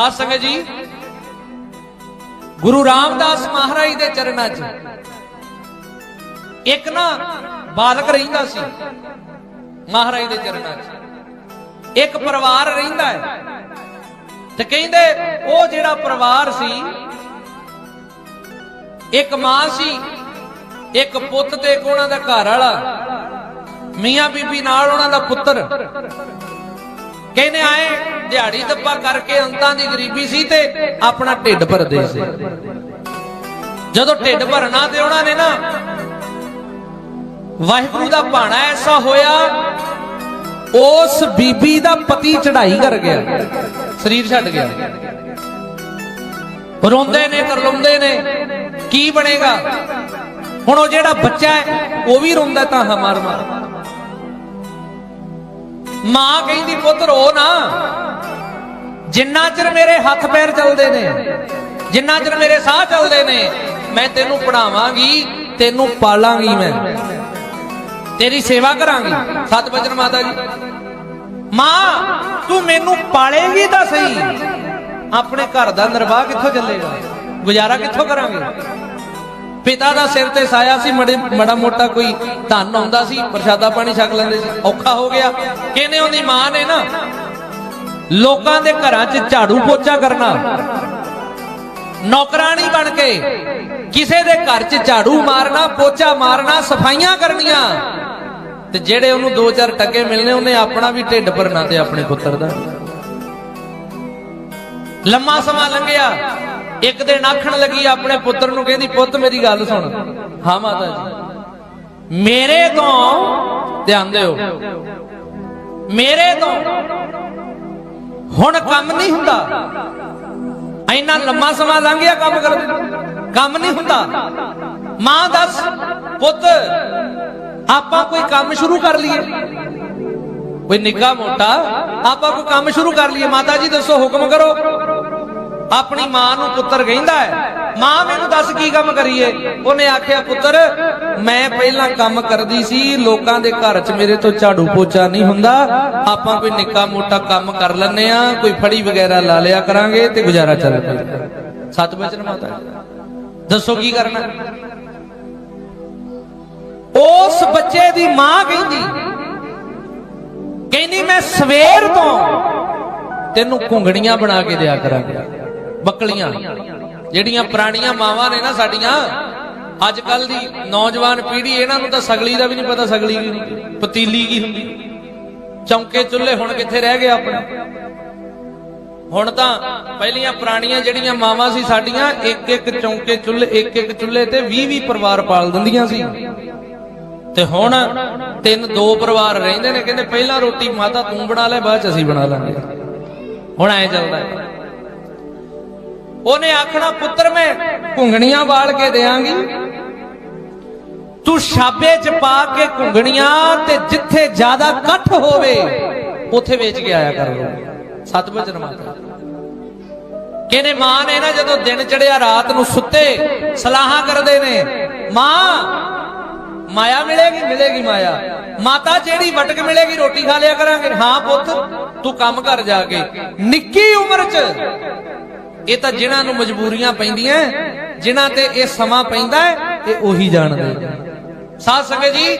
ਸਾਧ ਸੰਗਤ ਜੀ, ਗੁਰੂ ਰਾਮਦਾਸ ਮਹਾਰਾਜ ਦੇ ਚਰਨਾਂ 'ਚ ਇੱਕ ਨਾ ਬਾਲਕ ਰਹਿੰਦਾ ਸੀ, ਮਹਾਰਾਜ ਦੇ ਚਰਨਾਂ 'ਚ। ਇੱਕ ਪਰਿਵਾਰ ਰਹਿੰਦਾ ਹੈ। ਤੇ ਕਹਿੰਦੇ ਉਹ ਜਿਹੜਾ ਪਰਿਵਾਰ ਸੀ, ਇੱਕ ਮਾਂ ਸੀ, ਇੱਕ ਪੁੱਤ ਤੇ ਇੱਕ ਉਹਨਾਂ ਦਾ ਘਰ ਵਾਲਾ। ਮੀਆਂ ਬੀਬੀ ਨਾਲ ਉਹਨਾਂ ਦਾ ਪੁੱਤਰ। ਕਹਿੰਦੇ ਆਏ, ਦਿਹਾੜੀ ਦੱਪਾ ਕਰਕੇ ਅੰਤਾਂ ਦੀ ਗਰੀਬੀ ਸੀ ਤੇ ਆਪਣਾ ਢਿੱਡ ਭਰਦੇ ਸੀ। ਜਦੋਂ ਢਿੱਡ ਭਰਨਾ ਤੇ ਉਹਨਾਂ ਨੇ ਨਾ ਵਾਹਿਗੁਰੂ ਦਾ ਭਾਣਾ ਐਸਾ ਹੋਇਆ, ਉਸ ਬੀਬੀ ਦਾ ਪਤੀ ਚੜਾਈ ਕਰ ਗਿਆ। ਸਰੀਰ ਛੱਡ ਗਿਆ। ਰੋਂਦੇ ਨੇ ਕਰਲੁੰਦੇ ਨੇ, ਕੀ ਬਣੇਗਾ? ਹੁਣ ਉਹ ਜਿਹੜਾ ਬੱਚਾ ਹੈ, ਉਹ ਵੀ ਰੋਂਦਾ ਤਾਂ ਹਮਾਰ ਮਾਰ ਮਾਂ ਕਹਿੰਦੀ, ਪੁੱਤ, ਰੋ ਨਾ। ਜਿੰਨਾ ਚਿਰ ਮੇਰੇ ਹੱਥ ਪੈਰ ਚੱਲਦੇ ਨੇ, ਜਿੰਨਾ ਚਿਰ ਮੇਰੇ ਸਾਹ ਚੱਲਦੇ ਨੇ, ਮੈਂ ਤੈਨੂੰ ਪੜਾਵਾਂਗੀ, ਤੈਨੂੰ ਪਾਲਾਂਗੀ ਮੈਂ। ਤੇਰੀ ਸੇਵਾ ਕਰਾਂਗੀ। ਸਤ ਬਚਨ ਮਾਤਾ ਜੀ। ਮਾਂ, ਤੂੰ ਮੈਨੂੰ ਪਾਲੇਗੀ ਤਾਂ ਸਹੀ। ਆਪਣੇ ਘਰ ਦਾ ਨਿਰਵਾਹ ਕਿੱਥੋਂ ਚੱਲੇਗਾ? ਗੁਜ਼ਾਰਾ ਕਿੱਥੋਂ ਕਰਾਂਗੇ? ਪਿਤਾ ਦਾ ਸਿਰ ਤੇ ਸਾਇਆ ਸੀ, ਮੜੇ ਮੜਾ ਮੋਟਾ ਕੋਈ ਧਨ ਆਉਂਦਾ ਸੀ, ਪ੍ਰਸ਼ਾਦਾ ਪਾਣੀ ਛਕ ਲੈਂਦੇ ਸੀ, ਔਖਾ ਹੋ ਗਿਆ। ਕਿਨੇ ਉਹਦੀ ਮਾਂ ਨੇ ਨਾ ਲੋਕਾਂ ਦੇ ਘਰਾਂ 'ਚ ਝਾੜੂ ਪੋਚਾ ਕਰਨਾ। ਨੌਕਰਾਨੀ ਬਣ ਕੇ ਕਿਸੇ ਦੇ ਘਰ 'ਚ ਝਾੜੂ ਮਾਰਨਾ, ਪੋਚਾ ਮਾਰਨਾ, ਸਫਾਈਆਂ ਕਰਨੀਆਂ। ਤੇ ਜਿਹੜੇ ਉਹਨੂੰ ਦੋ ਚਾਰ ਟੱਕੇ ਮਿਲਨੇ, ਉਹਨੇ ਆਪਣਾ ਵੀ ਢਿੱਡ ਭਰਨਾ ਤੇ ਆਪਣੇ ਪੁੱਤਰ ਦਾ। ਲੰਮਾ ਸਮਾਂ ਲੰਘਿਆ। ਇੱਕ ਦਿਨ ਆਖਣ ਲੱਗੀ ਆਪਣੇ ਪੁੱਤਰ ਨੂੰ, ਕਹਿੰਦੀ, ਪੁੱਤ, ਮੇਰੀ ਗੱਲ ਸੁਣ। ਹਾਂ, ਮਾਤਾ ਜੀ। ਮੇਰੇ ਤੋਂ ਧਿਆਨ ਦਿਓ। ਮੇਰੇ ਤੋਂ। ਹੁਣ ਕੰਮ ਨਹੀਂ ਹੁੰਦਾ। ਇੰਨਾ ਲੰਮਾ ਸਮਾਂ ਲੰਘ ਗਿਆ ਕੰਮ ਕਰ ਕੰਮ ਨਹੀਂ ਹੁੰਦਾ। ਮਾਂ, ਦੱਸ, ਪੁੱਤ, ਆਪਾਂ ਕੋਈ ਕੰਮ ਸ਼ੁਰੂ ਕਰ ਲਈਏ। ਕੋਈ ਨਿੱਕਾ ਮੋਟਾ, ਆਪਾਂ ਕੋਈ ਕੰਮ ਸ਼ੁਰੂ ਕਰ ਲਈਏ। ਮਾਤਾ ਜੀ, ਦੱਸੋ, ਹੁਕਮ ਕਰੋ। ਆਪਣੀ ਮਾਂ ਨੂੰ ਪੁੱਤਰ ਕਹਿੰਦਾ ਹੈ। ਮਾਂ, ਮੈਨੂੰ ਦੱਸ ਕੀ ਕੰਮ ਕਰੀਏ? ਉਹਨੇ ਆਖਿਆ, ਪੁੱਤਰ, ਮੈਂ ਪਹਿਲਾਂ ਕੰਮ ਕਰਦੀ ਸੀ, ਲੋਕਾਂ ਦੇ ਘਰ 'ਚ ਮੇਰੇ ਤੋਂ ਝਾੜੂ ਪੋਚਾ ਨਹੀਂ ਹੁੰਦਾ। ਆਪਾਂ ਕੋਈ ਨਿੱਕਾ ਮੋਟਾ ਕੰਮ ਕਰ ਲੈਨੇ ਆ ਕੋਈ ਫੜੀ ਵਗੈਰਾ ਲਾ ਲਿਆ ਕਰਾਂਗੇ ਤੇ ਗੁਜ਼ਾਰਾ ਚੱਲ ਪਏਗਾ ਸਤ ਬਚਨ ਮਾਤਾ ਦੱਸੋ ਕੀ ਕਰਨਾ? ਉਸ ਬੱਚੇ ਦੀ ਮਾਂ ਕਹਿੰਦੀ ਕਹਿੰਦੀ, ਮੈਂ ਸਵੇਰ ਤੋਂ ਤੈਨੂੰ ਘੁੰਗੜੀਆਂ ਬਣਾ ਕੇ ਦਿਆ ਕਰਾਂਗਾ। ਬੱਕਲੀਆਂ। ਜਿਹੜੀਆਂ ਪੁਰਾਣੀਆਂ ਮਾਵਾਂ ਨੇ ਨਾ ਸਾਡੀਆਂ ਅੱਜ ਕੱਲ ਦੀ ਨੌਜਵਾਨ ਪੀੜ੍ਹੀ, ਇਹਨਾਂ ਨੂੰ ਤਾਂ ਸਗਲੀ ਦਾ ਵੀ ਨਹੀਂ ਪਤਾ ਸਗਲੀ ਕੀ ਹੁੰਦੀ ਪਤੀਲੀ ਕੀ ਹੁੰਦੀ। ਚੌਂਕੇ ਚੁੱਲ੍ਹੇ ਹੁਣ ਕਿੱਥੇ ਰਹਿ ਗਏ ਆਪਣੇ? ਹੁਣ ਤਾਂ ਪਹਿਲੀਆਂ ਪੁਰਾਣੀਆਂ ਜਿਹੜੀਆਂ ਮਾਵਾਂ ਸੀ ਸਾਡੀਆਂ ਇੱਕ ਇੱਕ ਚੌਂਕੇ ਚੁੱਲ੍ਹੇ ਇੱਕ ਇੱਕ ਚੁੱਲ੍ਹੇ ਤੇ 20 20 ਪਰਿਵਾਰ ਪਾਲ ਦਿੰਦੀਆਂ ਸੀ। ਤੇ ਹੁਣ ਤਿੰਨ, ਦੋ ਪਰਿਵਾਰ ਰਹਿੰਦੇ ਨੇ, ਕਹਿੰਦੇ ਪਹਿਲਾਂ ਰੋਟੀ ਮਾਤਾ ਤੂੰ ਬਣਾ ਲੈ, ਬਾਅਦ ਚ ਅਸੀਂ ਬਣਾ ਲਾਂਗੇ। ਹੁਣ ਐ ਚੱਲਦਾ ਹੈ। ਉਹਨੇ ਆਖਣਾ, ਪੁੱਤਰ, ਮੈਂ ਘੁੰਗਣੀਆਂ ਵਾਲ ਕੇ ਦੇਾਂਗੀ ਤੂੰ ਛਾਬੇ ਚ ਪਾ ਕੇ ਘੁੰਗਣੀਆਂ ਤੇ ਜਿੱਥੇ ਜ਼ਿਆਦਾ ਇਕੱਠ ਹੋਵੇ, ਉੱਥੇ ਵੇਚ ਕੇ ਆਇਆ ਕਰ ਲੋ ਸਤ ਮਾਤਾ। ਕਹਿੰਦੇ, ਮਾਂ ਨੇ ਨਾ ਜਦੋਂ ਦਿਨ ਚੜਿਆ ਰਾਤ ਨੂੰ ਸੁੱਤੇ, ਸਲਾਹਾਂ ਕਰਦੇ ਨੇ, ਮਾਂ, ਮਾਇਆ ਮਿਲੇਗੀ ਮਿਲੇਗੀ ਮਾਇਆ। ਮਾਤਾ, ਜਿਹੜੀ ਵਟਕ ਮਿਲੇਗੀ, ਰੋਟੀ ਖਾ ਲਿਆ ਕਰਾਂਗੇ। ਹਾਂ ਪੁੱਤ, ਤੂੰ ਕੰਮ ਕਰ ਜਾ ਕੇ। ਨਿੱਕੀ ਉਮਰ 'ਚ ਇਹ ਤਾਂ ਜਿਨ੍ਹਾਂ ਨੂੰ ਮਜਬੂਰੀਆਂ ਪੈਂਦੀਆਂ ਜਿਨ੍ਹਾਂ ਤੇ ਇਹ ਸਮਾਂ ਪੈਂਦਾ ਹੈ ਇਹ ਉਹੀ ਜਾਣਦੇ ਸਾਧ ਸੰਗਤ ਜੀ,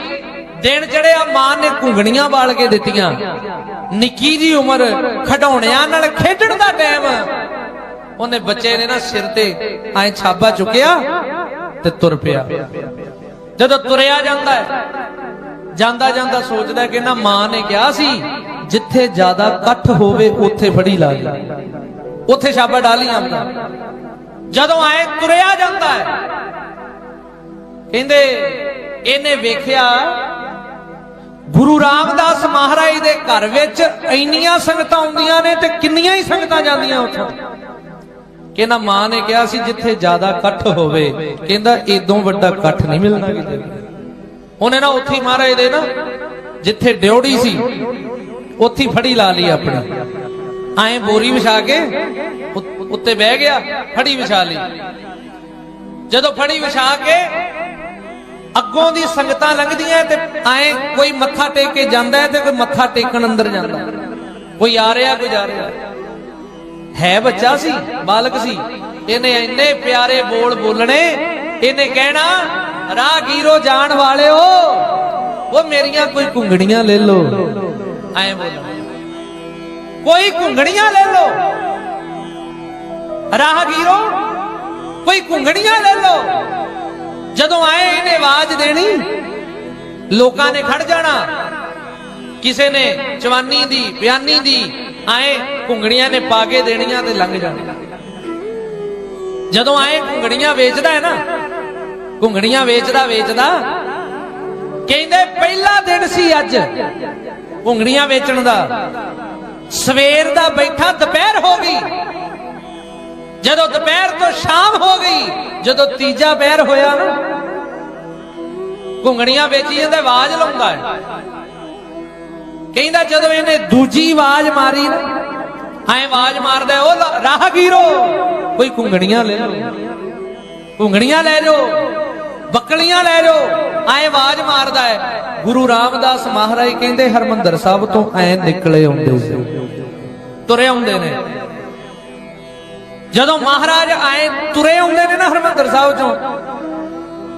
ਦਿਨ ਚੜਿਆ ਮਾਂ ਨੇ ਘੁੰਗਣੀਆਂ ਵਾਲ ਕੇ ਦਿੱਤੀਆਂ। ਨਿੱਕੀ ਜੀ ਉਮਰ ਖਡਾਉਣਿਆਂ ਨਾਲ ਖੇਡਣ ਦਾ ਟਾਈਮ। ਉਹਨੇ ਬੱਚੇ ਨੇ ਨਾ ਸਿਰ ਤੇ ਐ ਛਾਬਾ ਚੁੱਕਿਆ ਤੇ ਤੁਰ ਪਿਆ। ਜਦੋਂ ਤੁਰਿਆ ਜਾਂਦਾ ਹੈ ਜਾਂਦਾ ਜਾਂਦਾ ਸੋਚਦਾ ਕਿ ਨਾ ਮਾਂ ਨੇ ਕਿਹਾ ਸੀ, ਜਿੱਥੇ ਜ਼ਿਆਦਾ ਇਕੱਠ ਹੋਵੇ, ਉੱਥੇ ਫੜੀ ਲਾ ਲਈ। ਉੱਥੇ ਸ਼ਾਬਾ ਡਾਲੀ ਜਾਂਦਾ। ਜਦੋਂ ਆਏ ਤੁਰਿਆ ਜਾਂਦਾ ਹੈ, ਕਹਿੰਦੇ ਇਹਨੇ ਵੇਖਿਆ, ਗੁਰੂ ਰਾਮਦਾਸ ਮਹਾਰਾਜ ਦੇ ਘਰ ਵਿੱਚ ਇੰਨੀਆਂ ਸੰਗਤਾਂ ਆਉਂਦੀਆਂ ਨੇ ਤੇ ਕਿੰਨੀਆਂ ਹੀ ਸੰਗਤਾਂ ਜਾਂਦੀਆਂ ਉੱਥੋਂ। ਕਹਿੰਦਾ ਮਾਂ ਨੇ ਕਿਹਾ ਸੀ, ਜਿੱਥੇ ਜ਼ਿਆਦਾ ਇਕੱਠ ਹੋਵੇ, ਕਹਿੰਦਾ ਇਦੋਂ ਵੱਡਾ ਇਕੱਠ ਨਹੀਂ ਮਿਲਣਾ ਕਿਤੇ ਉਹਨੇ ਨਾ ਉੱਥੇ ਮਹਾਰਾਜ ਦੇ ਨਾ, ਜਿੱਥੇ ਡਿਉੜੀ ਸੀ, ਉੱਥੇ ਫੜੀ ਲਾ ਲਈ ਆਪਣੀ। ਐਂ ਬੋਰੀ ਵਿਛਾ ਕੇ ਉੱਤੇ ਬਹਿ ਗਿਆ, ਫੜੀ ਵਿਛਾ ਲਈ। ਜਦੋਂ ਫੜੀ ਵਿਛਾ ਕੇ ਅੱਗੋਂ ਦੀ ਸੰਗਤਾਂ ਲੰਘਦੀਆਂ ਤੇ ਐ ਕੋਈ ਮੱਥਾ ਟੇਕ ਕੇ ਜਾਂਦਾ ਤੇ ਕੋਈ ਮੱਥਾ ਟੇਕਣ ਅੰਦਰ ਜਾਂਦਾ ਕੋਈ ਆ ਰਿਹਾ, ਕੋਈ ਜਾ ਰਿਹਾ। ਹੈ ਬੱਚਾ ਸੀ, ਬਾਲਕ ਸੀ। ਇਹਨੇ ਇੰਨੇ ਪਿਆਰੇ ਬੋਲ ਬੋਲਣੇ, ਇਹਨੇ ਕਹਿਣਾ, ਰਾਹਗੀਰੋ ਜਾਣ ਵਾਲਿਓ, ਉਹ ਮੇਰੀਆਂ ਕੋਈ ਘੁੰਗਣੀਆਂ ਲੈ ਲਓ। ਐਂ ਬੋਲਣਾ। ਕੋਈ ਘੁੰਗਣੀਆਂ ਲੈ ਲਓ। ਰਾਹਗੀਰੋ, ਕੋਈ ਘੁੰਗਣੀਆਂ ਲੈ ਲਓ। ਜਦੋਂ ਆਏ ਇਹਨੇ ਆਵਾਜ਼ ਦੇਣੀ, ਲੋਕਾਂ ਨੇ ਖੜ ਜਾਣਾ। ਕਿਸੇ ਨੇ ਜਵਾਨੀ ਦੀ, ਬਿਆਨੀ ਦੀ ਆਏ ਘੁੰਗਣੀਆਂ ਨੇ ਪਾ ਕੇ ਦੇਣੀਆਂ ਤੇ ਲੰਘ ਜਾਣਾ। ਜਦੋਂ ਆਏ ਘੁੰਗਣੀਆਂ ਵੇਚਦਾ ਹੈ ਨਾ, ਘੁੰਗਣੀਆਂ ਵੇਚਦਾ ਵੇਚਦਾ, ਕਹਿੰਦੇ ਪਹਿਲਾ ਦਿਨ ਸੀ ਅੱਜ ਘੁੰਗਣੀਆਂ ਵੇਚਣ ਦਾ। ਸਵੇਰ ਦਾ ਬੈਠਾ ਦੁਪਹਿਰ ਹੋ ਗਈ। ਜਦੋਂ ਦੁਪਹਿਰ ਤੋਂ ਸ਼ਾਮ ਹੋ ਗਈ, ਜਦੋਂ ਤੀਜਾ ਪਹਿਰ ਹੋਇਆ ਨਾ, ਘੁੰਗਣੀਆਂ ਵੇਚੀ ਜਾਂਦਾ ਆਵਾਜ਼ ਲਾਉਂਦਾ ਕਹਿੰਦਾ ਜਦੋਂ ਇਹਨੇ ਦੂਜੀ ਆਵਾਜ਼ ਮਾਰੀ ਨਾ, ਐ ਆਵਾਜ਼ ਮਾਰਦਾ ਉਹ ਲ- ਰਾਹਗੀਰੋ, ਕੋਈ ਘੁੰਗਣੀਆਂ ਲੈ ਲਓ। ਘੁੰਗਣੀਆਂ ਲੈ ਲਓ, ਬੱਕਲੀਆਂ ਲੈ ਲਓ, ਐ ਆਵਾਜ਼ ਮਾਰਦਾ ਹੈ। ਗੁਰੂ ਰਾਮਦਾਸ ਮਹਾਰਾਜ ਕਹਿੰਦੇ, ਹਰਮੰਦਰ ਸਾਹਿਬ ਤੋਂ ਐ ਨਿਕਲੇ ਆਉਂਦੇ ਤੁਰੇ ਆਉਂਦੇ ਨੇ। ਜਦੋਂ ਮਹਾਰਾਜ ਆਏ, ਤੁਰੇ ਆਉਂਦੇ ਨੇ ਨਾ ਹਰਮੰਦਰ ਸਾਹਿਬ ਚੋਂ,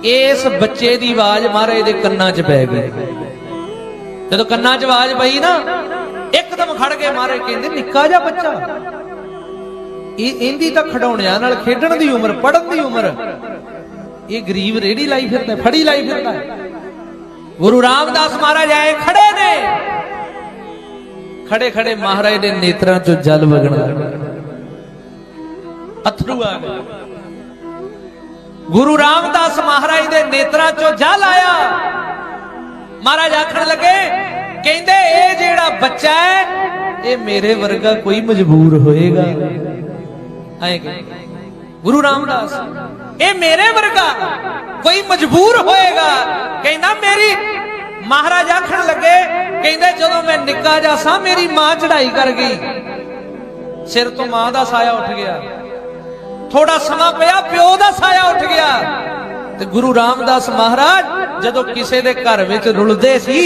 ਇਸ ਬੱਚੇ ਦੀ ਆਵਾਜ਼ ਮਹਾਰਾਜ ਦੇ ਕੰਨਾਂ 'ਚ ਪੈ ਗਈ। ਜਦੋਂ ਕੰਨਾਂ 'ਚ ਆਵਾਜ਼ ਪਈ ਨਾ, ਇੱਕਦਮ ਖੜ ਕੇ ਮਹਾਰਾਜ ਕਹਿੰਦੇ, ਨਿੱਕਾ ਜਿਹਾ ਬੱਚਾ। ਇਹ ਇਹਦੀ ਤਾਂ ਖਡਾਉਣਿਆਂ ਨਾਲ ਖੇਡਣ ਦੀ ਉਮਰ ਪੜਨ ਦੀ ਉਮਰ। ਇਹ ਗਰੀਬ ਰੇੜੀ ਲਾਈ ਫਿਰਦਾ, ਫੜੀ ਲਾਈ ਫਿਰਦਾ। ਗੁਰੂ ਰਾਮਦਾਸ ਮਹਾਰਾਜ ਆਏ, ਖੜੇ ਨੇ। ਖੜੇ ਖੜੇ ਮਹਾਰਾਜ ਦੇ ਨੇਤਰਾਂ 'ਚੋਂ ਜਲ ਵਗਣ ਲੱਗਾ ਅਥਰੂ ਆ ਗਏ। ਗੁਰੂ ਰਾਮਦਾਸ ਮਹਾਰਾਜ ਦੇ ਨੇਤਰਾਂ 'ਚੋਂ ਜਲ ਆਇਆ। ਮਹਾਰਾਜ ਆਖਣ ਲੱਗੇ, ਕਹਿੰਦੇ, ਇਹ ਜਿਹੜਾ ਬੱਚਾ ਹੈ, ਇਹ ਮੇਰੇ ਵਰਗਾ ਕੋਈ ਮਜਬੂਰ ਹੋਏਗਾ। ਐਂ ਕਹਿੰਦੇ ਗੁਰੂ ਰਾਮਦਾਸ, ਇਹ ਮੇਰੇ ਵਰਗਾ ਕੋਈ ਮਜਬੂਰ ਹੋਏਗਾ। ਕਹਿੰਦਾ, ਮੇਰੀ ਮਹਾਰਾਜ ਆਖਣ ਲੱਗੇ, ਕਹਿੰਦੇ, ਜਦੋਂ ਮੈਂ ਨਿੱਕਾ ਜਾ ਸਾਂ, ਮੇਰੀ ਮਾਂ ਚੜਾਈ ਕਰ ਗਈ। ਸਿਰ ਤੋਂ ਮਾਂ ਦਾ ਸਾਇਆ ਉੱਠ ਗਿਆ। ਥੋੜਾ ਸਮਾਂ ਪਿਆ, ਪਿਓ ਦਾ ਸਾਇਆ ਉੱਠ ਗਿਆ। ਤੇ ਗੁਰੂ ਰਾਮਦਾਸ ਮਹਾਰਾਜ ਜਦੋਂ ਕਿਸੇ ਦੇ ਘਰ ਵਿੱਚ ਰੁਲਦੇ ਸੀ,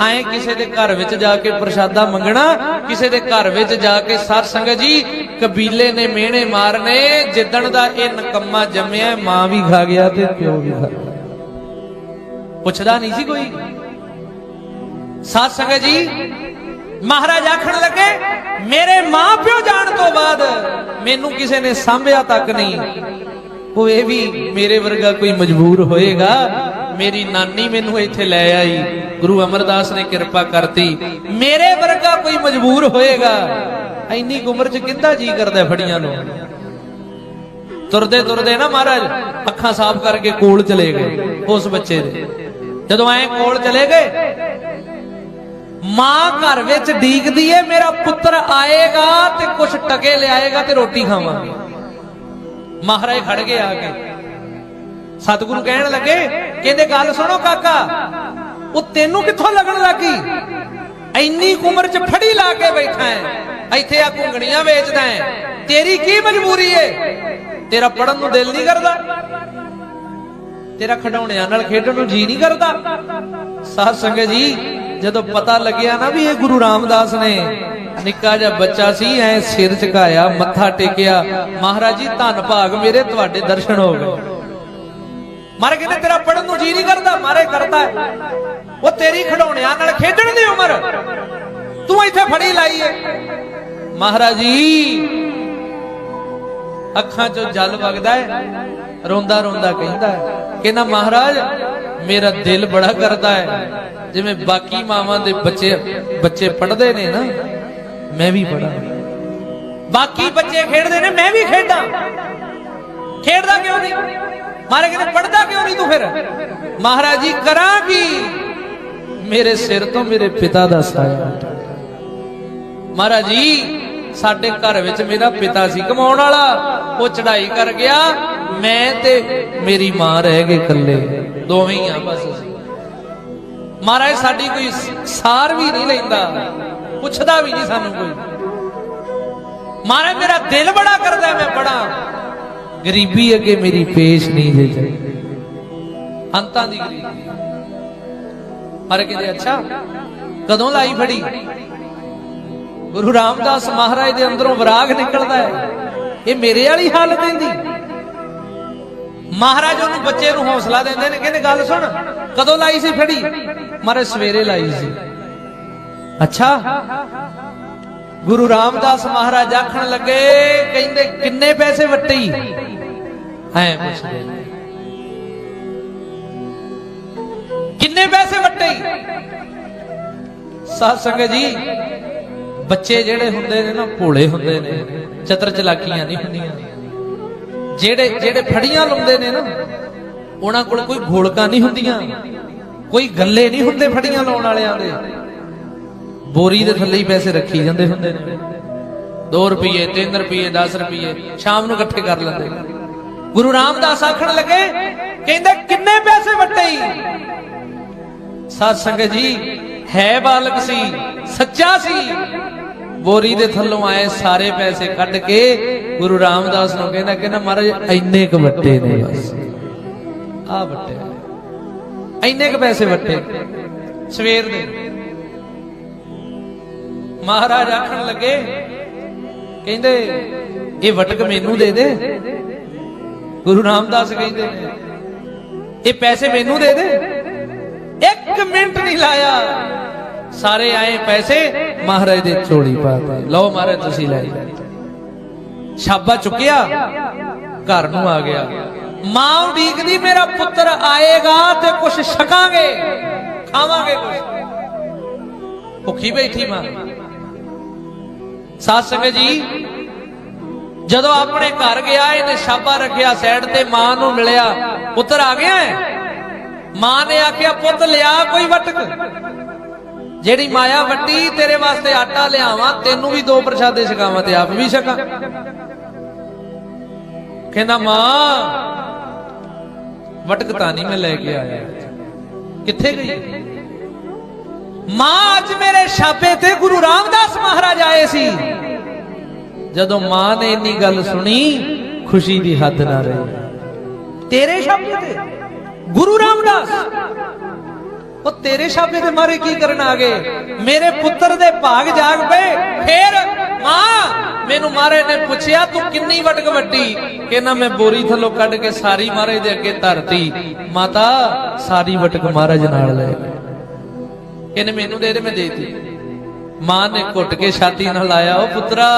ਐ ਕਿਸੇ ਦੇ ਘਰ ਵਿੱਚ ਜਾ ਕੇ ਪ੍ਰਸ਼ਾਦਾ ਮੰਗਣਾ, ਕਿਸੇ ਦੇ ਘਰ ਵਿੱਚ ਜਾ ਕੇ ਸਾਧ ਸੰਗਤ ਜੀ, ਕਬੀਲੇ ਨੇ ਮਿਹਣੇ ਮਾਰਨੇ, ਜਿੱਦਣ ਦਾ ਇਹ ਨਕੰਮਾ ਜੰਮਿਆ, ਮਾਂ ਵੀ ਖਾ ਗਿਆ ਤੇ ਪਿਓ ਵੀ ਖਾ ਗਿਆ। ਪੁੱਛਦਾ ਨਹੀਂ ਸੀ ਕੋਈ? ਸਾਧ ਸੰਗਤ ਜੀ, ਮਹਾਰਾਜ ਆਖਣ ਲੱਗੇ, ਮੇਰੇ ਮਾਂ ਪਿਓ ਜਾਣ ਤੋਂ ਬਾਅਦ ਮੈਨੂੰ ਕਿਸੇ ਨੇ ਸਾਂਭਿਆ ਤੱਕ ਨਹੀਂ। ਉਹ ਇਹ ਵੀ ਮੇਰੇ ਵਰਗਾ ਕੋਈ ਮਜਬੂਰ ਹੋਏਗਾ। ਮੇਰੀ ਨਾਨੀ ਮੈਨੂੰ ਇੱਥੇ ਲੈ ਆਈ। ਗੁਰੂ ਅਮਰਦਾਸ ਨੇ ਕਿਰਪਾ ਕਰਤੀ। ਮੇਰੇ ਵਰਗਾ ਕੋਈ ਮਜਬੂਰ ਹੋਏਗਾ। ਇੰਨੀ ਕੁ ਉਮਰ ਚ ਕਿੱਦਾਂ ਜੀ ਕਰਦਾ ਫੜੀਆਂ ਨੂੰ? ਤੁਰਦੇ ਤੁਰਦੇ ਨਾ ਮਹਾਰਾਜ, ਅੱਖਾਂ ਸਾਫ਼ ਕਰਕੇ ਕੋਲ ਚਲੇ ਗਏ, ਉਸ ਬੱਚੇ ਦੇ। ਜਦੋਂ ਐ ਕੋਲ ਚਲੇ ਗਏ ਮਾਂ ਘਰ ਵਿੱਚ ਡੀਕਦੀ ਏ, ਮੇਰਾ ਪੁੱਤਰ ਆਏਗਾ ਤੇ ਕੁਛ ਟਕੇ ਲਿਆਏਗਾ ਤੇ ਰੋਟੀ ਖਾਵਾਂਗੇ। ਮਹਾਰਾਜ ਖੜ ਗਏ ਆ ਕੇ। ਸਤਿਗੁਰੂ ਕਹਿਣ ਲੱਗੇ, ਕਹਿੰਦੇ, ਗੱਲ ਸੁਣੋ ਕਾਕਾ, ਉਹ ਤੈਨੂੰ ਕਿੱਥੋਂ ਲੱਗਣ ਲੱਗੀ? ਇੰਨੀ ਉਮਰ ਚ ਫੜੀ ਲਾ ਕੇ ਬੈਠਾ ਹੈ ਇੱਥੇ ਆ ਘੁੰਗਣੀਆਂ ਵੇਚਦਾ ਹੈ ਤੇਰੀ ਕੀ ਮਜਬੂਰੀ ਏ? ਤੇਰਾ ਪੜਨ ਨੂੰ ਦਿਲ ਨਹੀਂ ਕਰਦਾ। ਤੇਰਾ ਖਡਾਉਣਿਆਂ ਨਾਲ ਖੇਡਣ ਨੂੰ ਜੀ ਨਹੀਂ ਕਰਦਾ। ਸਾਧ ਸੰਗਤ ਜੀ ਜਦੋਂ ਪਤਾ ਲੱਗਿਆ ਨਾ ਵੀ ਇਹ ਗੁਰੂ ਰਾਮਦਾਸ ਨੇ, ਨਿੱਕਾ ਜਿਹਾ ਬੱਚਾ ਸੀ, ਐ ਸਿਰ ਝੁਕਾਇਆ, ਮੱਥਾ ਟੇਕਿਆ, ਮਹਾਰਾਜ ਜੀ, ਧੰਨ ਭਾਗ ਮੇਰੇ, ਤੁਹਾਡੇ ਦਰਸ਼ਨ ਹੋ ਗਏ। ਮਾਰੇ ਕਹਿੰਦੇ, ਤੇਰਾ ਪੜਨ ਨੂੰ ਜੀ ਨਹੀਂ ਕਰਦਾ, ਮਾਰੇ ਕਰਦਾ ਹੈ। ਉਹ ਤੇਰੀ ਖਡਾਉਣਿਆਂ ਨਾਲ ਖੇਡਣ ਦੀ ਉਮਰ। ਤੂੰ ਇੱਥੇ ਫੜੀ ਲਾਈ ਏ। ਮਹਾਰਾਜ ਜੀ, ਅੱਖਾਂ 'ਚੋਂ ਜਲ ਵਗਦਾ ਹੈ ਰੋਂਦਾ ਰੋਂਦਾ ਕਹਿੰਦਾ ਹੈ ਕਹਿੰਦਾ ਮਹਾਰਾਜ, ਮੇਰਾ ਦਿਲ ਬੜਾ ਕਰਦਾ ਹੈ। ਜਿਵੇਂ ਬਾਕੀ ਮਾਵਾਂ ਦੇ ਬੱਚੇ ਬੱਚੇ ਪੜ੍ਹਦੇ ਨੇ ਨਾ, ਮੈਂ ਵੀ ਪੜਾਂ ਬਾਕੀ ਬੱਚੇ ਖੇਡਦੇ ਨੇ, ਮੈਂ ਵੀ ਖੇਡਾਂ। ਖੇਡਦਾ ਕਿਉਂ ਨਹੀਂ? ਮਹਾਰਾਜ ਕਹਿੰਦੇ ਪੜਦਾ ਕਿਉਂ ਨਹੀਂ ਤੂੰ ਫਿਰ? ਮਹਾਰਾਜ ਜੀ, ਕਰਾਂ ਕੀ? ਮੇਰੇ ਸਿਰ ਤੋਂ ਮੇਰੇ ਪਿਤਾ ਦਾ ਸਾਇਆ ਮਹਾਰਾਜ ਜੀ, ਸਾਡੇ ਘਰ ਵਿੱਚ ਮੇਰਾ ਪਿਤਾ ਸੀ, ਕਮਾਉਣ ਵਾਲਾ। ਉਹ ਚੜਾਈ ਕਰ ਗਿਆ। ਮੈਂ ਤੇ ਮੇਰੀ ਮਾਂ ਰਹਿ ਗਏ ਇਕੱਲੇ। ਦੋਵੇਂ ਹੀ ਆ ਬਸ ਅਸੀਂ। ਮਹਾਰਾਜ, ਸਾਡੀ ਕੋਈ ਸਾਰ ਵੀ ਨਹੀਂ ਲੈਂਦਾ। ਪੁੱਛਦਾ ਵੀ ਨਹੀਂ ਸਾਨੂੰ ਕੋਈ। ਮਹਾਰਾਜ, ਮੇਰਾ ਦਿਲ ਬੜਾ ਕਰਦਾ ਮੈਂ ਪੜਾਂ ਗਰੀਬੀ ਅੱਗੇ ਮੇਰੀ ਪੇਸ਼ ਨਹੀਂ ਜੇ ਜਾਈ। ਅੰਤਾਂ ਦੀ ਗਰੀਬੀ। ਪਰ ਕਹਿੰਦੇ, ਅੱਛਾ, ਕਦੋਂ ਲਾਈ ਫੜੀ? ਗੁਰੂ ਰਾਮਦਾਸ ਮਹਾਰਾਜ ਦੇ ਅੰਦਰੋਂ ਵਿਰਾਗ ਨਿਕਲਦਾ ਹੈ। ਇਹ ਮੇਰੇ ਵਾਲੀ ਹਾਲਤ ਇਹਦੀ ਮਹਾਰਾਜ ਉਹਨੂੰ ਬੱਚੇ ਨੂੰ ਹੌਸਲਾ ਦਿੰਦੇ ਨੇ, ਕਹਿੰਦੇ, ਗੱਲ ਸੁਣ, ਕਦੋਂ ਲਾਈ ਸੀ ਫੜੀ? ਮਾਰੇ ਸਵੇਰੇ ਲਾਈ ਸੀ। ਅੱਛਾ। ਗੁਰੂ ਰਾਮਦਾਸ ਮਹਾਰਾਜ ਆਖਣ ਲੱਗੇ, ਕਹਿੰਦੇ, ਕਿੰਨੇ ਪੈਸੇ ਵੱਟੀ? ਐ ਪੁੱਛਦੇ ਕਿੰਨੇ ਪੈਸੇ ਵੱਟੇ? ਸਾਧ ਸੰਗਤ ਜੀ, ਬੱਚੇ ਜਿਹੜੇ ਹੁੰਦੇ ਨੇ ਨਾ, ਭੋਲੇ ਹੁੰਦੇ ਨੇ, ਚਤਰ ਚਲਾਕੀਆਂ ਨਹੀਂ ਹੁੰਦੀਆਂ। ਜਿਹੜੇ ਜਿਹੜੇ ਫੜੀਆਂ ਲਾਉਂਦੇ ਨੇ ਨਾ, ਉਹਨਾਂ ਕੋਲ ਕੋਈ ਘੋਲਕਾਂ ਨਹੀਂ ਹੁੰਦੀਆਂ। ਕੋਈ ਗੱਲੇ ਨਹੀਂ ਹੁੰਦੇ ਫੜੀਆਂ ਲਾਉਣ ਵਾਲਿਆਂ ਦੇ। ਬੋਰੀ ਦੇ ਥੱਲੇ ਹੀ ਪੈਸੇ ਰੱਖੀ ਜਾਂਦੇ ਹੁੰਦੇ ਨੇ। 2 ਰੁਪਏ 3 ਰੁਪਏ 10 ਰੁਪਏ ਸ਼ਾਮ ਨੂੰ ਇਕੱਠੇ ਕਰ ਲੈਂਦੇ। ਗੁਰੂ ਰਾਮਦਾਸ ਆਖਣ ਲੱਗੇ, ਕਹਿੰਦੇ, ਕਿੰਨੇ ਪੈਸੇ ਵੱਟੇ ਈ? ਸਾਧ ਸੰਗਤ ਜੀ, ਹੈ ਬਾਲਕ ਸੀ, ਸੱਚਾ ਸੀ। ਬੋਰੀ ਦੇ ਥੱਲੋਂ ਆਏ ਸਾਰੇ ਪੈਸੇ ਕੱਢ ਕੇ ਗੁਰੂ ਰਾਮਦਾਸ ਨੂੰ ਕਹਿੰਦਾ ਕਹਿੰਦਾ, ਮਹਾਰਾਜ, ਇੰਨੇ ਕ ਵੱਟੇ ਨੇ ਬਸ। ਆ ਵੱਟੇ। ਇੰਨੇ ਕ ਪੈਸੇ ਵੱਟੇ। ਸਵੇਰ ਦੇ। ਮਹਾਰਾਜ ਆਖਣ ਲੱਗੇ, ਕਹਿੰਦੇ, ਇਹ ਵਟਕ ਮੈਨੂੰ ਦੇ ਦੇ। ਗੁਰੂ ਰਾਮਦਾਸ ਕਹਿੰਦੇ, ਇਹ ਪੈਸੇ ਮੈਨੂੰ ਦੇ ਦੇ। ਇੱਕ ਮਿੰਟ ਨਹੀਂ ਲਾਇਆ। ਸਾਰੇ ਆਏ ਪੈਸੇ, ਮਹਾਰਾਜ ਦੇ ਝੋਲੀ ਪਾਤੇ ਲਓ ਮਹਾਰਾਜ, ਤੁਸੀਂ ਲੈ ਜਾਓ ਛਾਬਾ ਚੁੱਕਿਆ, ਘਰ ਨੂੰ ਆ ਗਿਆ। ਮਾਂ ਉਡੀਕਦੀ, ਮੇਰਾ ਪੁੱਤਰ ਆਏਗਾ ਤੇ ਕੁਛ ਛਕਾਂਗੇ। ਖਾਵਾਂਗੇ ਕੁਛ। ਭੁੱਖੀ ਬੈਠੀ ਮਾਂ। ਸਾਧ ਸੰਗਤ ਜੀ, ਜਦੋਂ ਆਪਣੇ ਘਰ ਗਿਆ, ਇਹਨੇ ਛਾਬਾ ਰੱਖਿਆ, ਸਾਈਡ ਤੇ ਮਾਂ ਨੂੰ ਮਿਲਿਆ, ਪੁੱਤਰ ਆ ਗਿਆ ਮਾਂ ਨੇ ਆਖਿਆ, ਪੁੱਤ, ਲਿਆ ਕੋਈ ਵਟਕ। ਜਿਹੜੀ ਮਾਇਆ ਵੱਟੀ, ਤੇਰੇ ਵਾਸਤੇ ਆਟਾ ਲਿਆਵਾਂ, ਤੈਨੂੰ ਵੀ ਦੋ ਪ੍ਰਸ਼ਾਦੇ ਛਕਾਵਾਂ ਤੇ ਆਪ ਵੀ ਛਕਾਂ। ਕਹਿੰਦਾ, ਮਾਂ ਵਟਕ ਤਾਂ ਨਹੀਂ ਮੈਂ ਲੈ ਕੇ ਆਇਆ। ਕਿੱਥੇ ਗਈ? ਮਾਂ ਅੱਜ ਮੇਰੇ ਛਾਪੇ ਤੇ ਗੁਰੂ ਰਾਮਦਾਸ ਮਹਾਰਾਜ ਆਏ ਸੀ। ਜਦੋਂ ਮਾਂ ਨੇ ਇੰਨੀ ਗੱਲ ਸੁਣੀ, ਖੁਸ਼ੀ ਦੀ ਹੱਦ ਨਾ ਰਹੀ। ਤੇਰੇ ਛਾਪੇ ਤੇ? ਗੁਰੂ ਰਾਮਦਾਸ? ਉਹ ਤੇਰੇ ਛਾਪੇ ਤੇ ਮਾਰੇ ਕੀ ਕਰਨ ਆ ਗਏ? ਮੇਰੇ ਪੁੱਤਰ ਦੇ ਭਾਗ ਜਾਗ ਪਏ, ਫੇਰ ਮਾਂ, ਮੈਨੂੰ ਮਹਾਰਾਜ ਨੇ ਪੁੱਛਿਆ, ਤੂੰ ਕਿੰਨੀ ਵਟਕ ਵੱਡੀ? ਕਹਿੰਦਾ, ਮੈਂ ਬੋਰੀ ਥੱਲੋਂ ਕੱਢ ਕੇ ਸਾਰੀ ਮਹਾਰਾਜ ਦੇ ਅੱਗੇ ਧਰਤੀ। ਮਾਤਾ, ਸਾਰੀ ਵਟਕ ਮਹਾਰਾਜ ਨਾਲ ਲੈ ਇਹਨੇ ਮੈਨੂੰ ਦੇ ਦੇ, ਮੈਂ ਦੇਤੀ। ਮਾਂ ਨੇ ਘੁੱਟ ਕੇ ਛਾਤੀ ਨਾਲ ਲਾਇਆ, ਉਹ ਪੁੱਤਰਾ,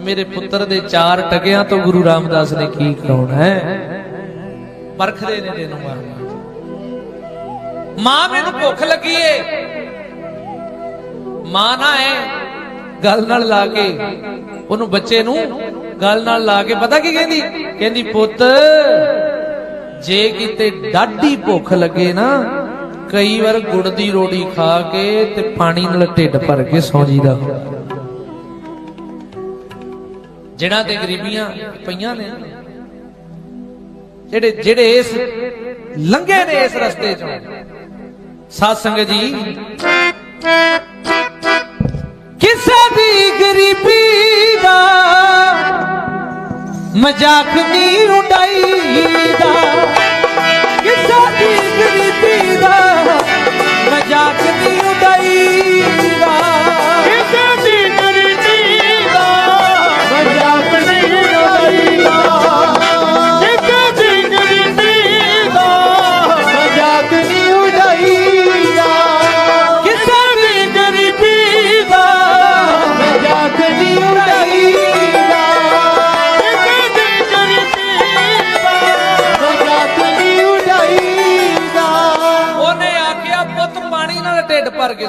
ਮੇਰੇ ਪੁੱਤਰ ਦੇ ਚਾਰ ਟਕਿਆਂ ਤੋਂ ਗੁਰੂ ਰਾਮਦਾਸ ਨੇ ਕੀ ਕਰਾਉਣਾ ਹੈ? ਪਰਖਦੇ ਨੇ ਤੈਨੂੰ ਮਾਂ। ਮਾਂ, ਮੈਨੂੰ ਭੁੱਖ ਲੱਗੀ ਏ। ਮਾਂ ਨਾ ਹੈ ਗੱਲ ਨਾਲ ਲਾ ਕੇ। ਉਹਨੂੰ ਬੱਚੇ ਨੂੰ ਗੱਲ ਨਾਲ ਲਾ ਕੇ। ਪਤਾ ਕੀ ਕਹਿੰਦੀ? ਕਹਿੰਦੀ, ਪੁੱਤ, ਜੇ ਕਿਤੇ ਡਾਢੀ ਭੁੱਖ ਲੱਗੇ ਨਾ, ਕਈ ਵਾਰ ਗੁੜ ਦੀ ਰੋਟੀ ਖਾ ਕੇ ਤੇ ਪਾਣੀ ਨਾਲ ਢਿੱਡ ਭਰ ਕੇ ਸੌਂ ਜੀਦਾ ਜਿਹੜਾ ਤੇ ਗਰੀਬੀਆਂ ਪਈਆਂ ਨੇ, ਜਿਹੜੇ ਜਿਹੜੇ ਇਸ ਲੰਘੇ ਨੇ ਇਸ ਰਸਤੇ ਚੋਂ। ਸਾਧ ਸੰਗਤ ਜੀ ਮਜ਼ਾਕ ਨਹੀਂ ਉਡਾਈਦਾ ਕਿਸੇ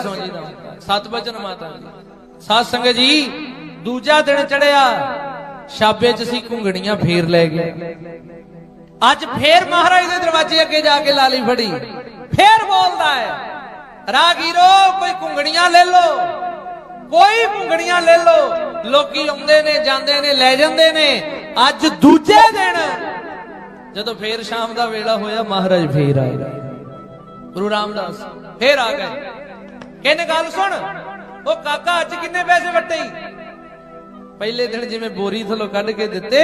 ਸੌਂ ਜੀਦਾ ਸਤ ਬਚਨ ਮਾਤਾ ਜੀ। ਸਾਧ ਸੰਗਤ ਜੀ, ਦੂਜਾ ਦਿਨ ਚੜਿਆ ਛਾਬੇ ਚ ਸੀ ਘੁੰਗਣੀਆਂ ਫੇਰ ਲੈ ਗਏ। ਅੱਜ ਫੇਰ ਮਹਾਰਾਜ ਦੇ ਦਰਵਾਜ਼ੇ ਅੱਗੇ ਜਾ ਕੇ ਲਾਲੀ ਫੜੀ। ਫੇਰ ਬੋਲਦਾ ਹੈ, ਰਾਗੀਰੋ, ਕੋਈ ਘੁੰਗਣੀਆਂ ਲੈ ਲੋ ਕੋਈ ਘੁੰਗਣੀਆਂ ਲੈ ਲੋ ਲੋਕੀ ਆਉਂਦੇ ਨੇ, ਜਾਂਦੇ ਨੇ, ਲੈ ਜਾਂਦੇ ਨੇ। ਅੱਜ ਦੂਜੇ ਦਿਨ, ਜਦੋਂ ਫੇਰ ਸ਼ਾਮ ਦਾ ਵੇਲਾ ਹੋਇਆ, ਮਹਾਰਾਜ ਫੇਰ ਆ ਗੁਰੂ ਰਾਮਦਾਸ ਫੇਰ ਆ ਗਏ। ਕਹਿੰਦੇ ਗੱਲ ਸੁਣ? ਉਹ ਕਾਕਾ ਅੱਜ ਕਿੰਨੇ ਪੈਸੇ ਵੱਟੇ ਪਹਿਲੇ ਦਿਨ ਜਿਵੇਂ ਬੋਰੀ ਥੱਲੋਂ ਕੱਢ ਕੇ ਦਿੱਤੇ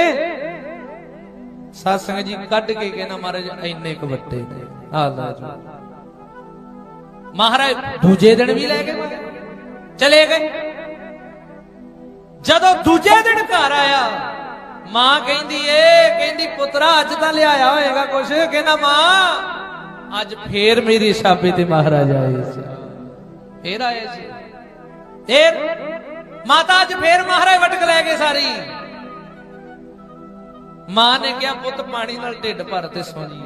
ਸਾਧ ਜੀ, ਕੱਢ ਕੇ ਕਹਿੰਦਾ ਮਹਾਰਾਜ ਇੰਨੇ ਕੁ ਵੱਟੇ ਨੇ ਆ ਲੈ ਜੀ। ਮਹਾਰਾਜ ਦੂਜੇ ਦਿਨ ਵੀ ਲੈ ਕੇ ਚਲੇ ਗਏ। ਜਦੋਂ ਦੂਜੇ ਦਿਨ ਘਰ ਆਇਆ, ਮਾਂ ਕਹਿੰਦੀ ਏ ਕਹਿੰਦੀ ਪੁੱਤਰਾ ਅੱਜ ਤਾਂ ਲਿਆਇਆ ਹੋਏਗਾ ਕੁਛ। ਕਹਿੰਦਾ, ਮਾਂ, ਅੱਜ ਫੇਰ ਮੇਰੀ ਛਾਪੇ ਤੇ ਮਹਾਰਾਜ ਆਏ ਸੀ। ਫੇਰ ਆਏ ਸੀ ਫੇਰ ਮਾਤਾ ਅੱਜ ਫੇਰ ਮਹਾਰਾਜ ਵਟਕ ਲੈ ਗਏ ਸਾਰੀ। ਮਾਂ ਨੇ ਕਿਹਾ, ਪੁੱਤ, ਪਾਣੀ ਨਾਲ ਢਿੱਡ ਭਰ ਤੇ ਸੌਂ ਜੀ।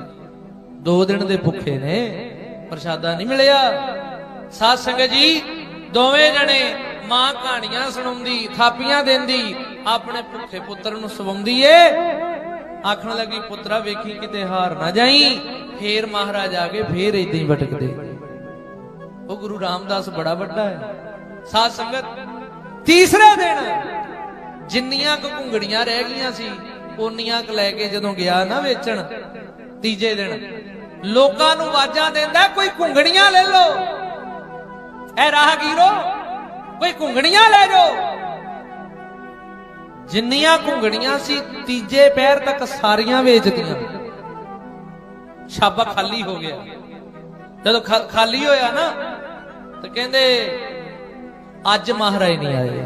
ਦੋ ਦਿਨ ਦੇ ਭੁੱਖੇ ਨੇ, ਪ੍ਰਸ਼ਾਦਾ ਨਹੀਂ ਮਿਲਿਆ। ਸਾਧ ਸੰਗਤ ਜੀ, ਦੋਵੇਂ ਜਣੇ ਮਾਂ ਕਹਾਣੀਆਂ ਸੁਣਾਉਂਦੀ, ਥਾਪੀਆਂ ਦਿੰਦੀ, ਆਪਣੇ ਭੁੱਖੇ ਪੁੱਤਰ ਨੂੰ ਸਵਾਉਂਦੀ ਏ। ਆਖਣ ਲੱਗੀ, ਪੁੱਤਰਾ, ਵੇਖੀ ਕਿਤੇ ਹਾਰ ਨਾ ਜਾਈ। ਫੇਰ ਮਹਾਰਾਜ ਆ ਕੇ ਫੇਰ ਇਦਾਂ ਹੀ ਭਟਕਦੇ ਉਹ ਗੁਰੂ ਰਾਮਦਾਸ ਬੜਾ ਵੱਡਾ ਹੈ। ਸਾਧ ਸੰਗਤ, ਤੀਸਰੇ ਦਿਨ ਜਿੰਨੀਆਂ ਕੁ ਘੁੰਗੜੀਆਂ ਰਹਿ ਗਈਆਂ ਸੀ, ਓਨੀਆਂ ਕੁ ਲੈ ਕੇ ਜਦੋਂ ਗਿਆ ਨਾ ਵੇਚਣ, ਤੀਜੇ ਦਿਨ ਲੋਕਾਂ ਨੂੰ ਆਵਾਜ਼ਾਂ ਦਿੰਦਾ, ਕੋਈ ਘੁੰਗੜੀਆਂ ਲੈ ਲਓ। ਐ ਰਾਹਗੀਰੋ, ਕੋਈ ਘੁੰਗੜੀਆਂ ਲੈ ਜਾਓ। ਜਿੰਨੀਆਂ ਘੁੰਗੜੀਆਂ ਸੀ, ਤੀਜੇ ਪੈਰ ਤੱਕ ਸਾਰੀਆਂ ਵੇਚਤੀਆਂ। ਛਾਬਾ ਖਾਲੀ ਹੋ ਗਿਆ। ਜਦੋਂ ਖਾਲੀ ਹੋਇਆ ਨਾ ਤਾਂ ਕਹਿੰਦੇ, ਅੱਜ ਮਹਾਰਾਜ ਨਹੀਂ ਆਏ।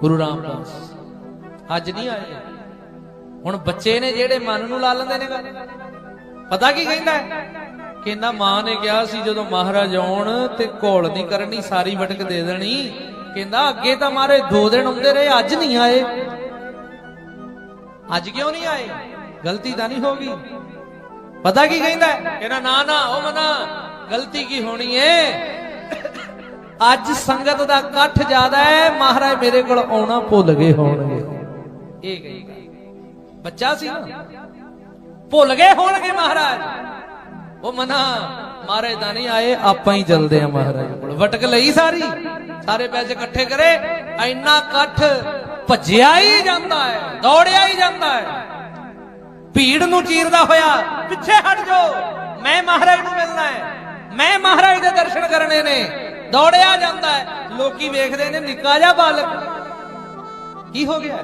ਗੁਰੂ ਰਾਮਦਾਸ, ਅੱਜ ਨਹੀਂ ਆਏ। ਹੁਣ ਬੱਚੇ ਨੇ ਜਿਹੜੇ ਮਨ ਨੂੰ ਲਾ ਲੈਂਦੇ ਨੇ ਪਤਾ ਕੀ ਕਹਿੰਦਾ? ਹੈ ਕਹਿੰਦਾ ਮਾਂ ਨੇ ਕਿਹਾ ਸੀ, ਜਦੋਂ ਮਹਾਰਾਜ ਆਉਣ ਤੇ ਘੋਲ ਨਹੀਂ ਕਰਨੀ, ਸਾਰੀ ਵਟਕ ਦੇ ਦੇਣੀ। ਕਹਿੰਦਾ, ਅੱਗੇ ਤਾਂ ਮਾਰੇ ਦੋ ਦਿਨ ਆਉਂਦੇ ਰਹੇ, ਅੱਜ ਨਹੀਂ ਆਏ। ਅੱਜ ਕਿਉਂ ਨਹੀਂ ਆਏ? ਗਲਤੀ ਤਾਂ ਨਹੀਂ ਹੋ ਗਈ। ਪਤਾ ਕੀ ਕਹਿੰਦਾ? ਹੈ? ਕਹਿੰਦਾ, ਨਾ ਨਾ, ਉਹ ਮਨਾ, ਗਲਤੀ ਕੀ ਹੋਣੀ ਏ? ਅੱਜ ਸੰਗਤ ਦਾ ਇਕੱਠ ਜ਼ਿਆਦਾ ਹੈ, ਮਹਾਰਾਜ ਮੇਰੇ ਕੋਲ ਆਉਣਾ ਭੁੱਲ ਗਏ ਹੋਣਗੇ। ਇਹ ਕਹੀ ਬੱਚਾ ਸੀ ਨਾ? ਭੁੱਲ ਗਏ ਹੋਣਗੇ ਮਹਾਰਾਜ। ਉਹ ਮਨਾ, ਮਹਾਰਾਜ ਤਾਂ ਨਹੀਂ ਆਏ, ਆਪਾਂ ਹੀ ਚੱਲਦੇ ਆ ਮਹਾਰਾਜ ਕੋਲ। ਵਟਕ ਲਈ ਸਾਰੀ। ਸਾਰੇ ਪੈਸੇ ਇਕੱਠੇ ਕਰੇ। ਇੰਨਾ ਇਕੱਠ ਭੱਜਿਆ ਹੀ ਜਾਂਦਾ ਹੈ, ਦੌੜਿਆ ਹੀ ਜਾਂਦਾ ਹੈ। ਭੀੜ ਨੂੰ ਚੀਰਦਾ ਹੋਇਆ, ਪਿੱਛੇ ਹਟ ਜਾਓ। ਮੈਂ ਮਹਾਰਾਜ ਨੂੰ ਮਿਲਣਾ ਹੈ। ਮੈਂ ਮਹਾਰਾਜ ਦੇ ਦਰਸ਼ਨ ਕਰਨੇ ਨੇ। ਦੌੜਿਆ ਜਾਂਦਾ ਹੈ। ਲੋਕੀ ਵੇਖਦੇ ਨੇ, ਨਿੱਕਾ ਜਿਹਾ ਬਾਲਕ। ਕੀ ਹੋ ਗਿਆ?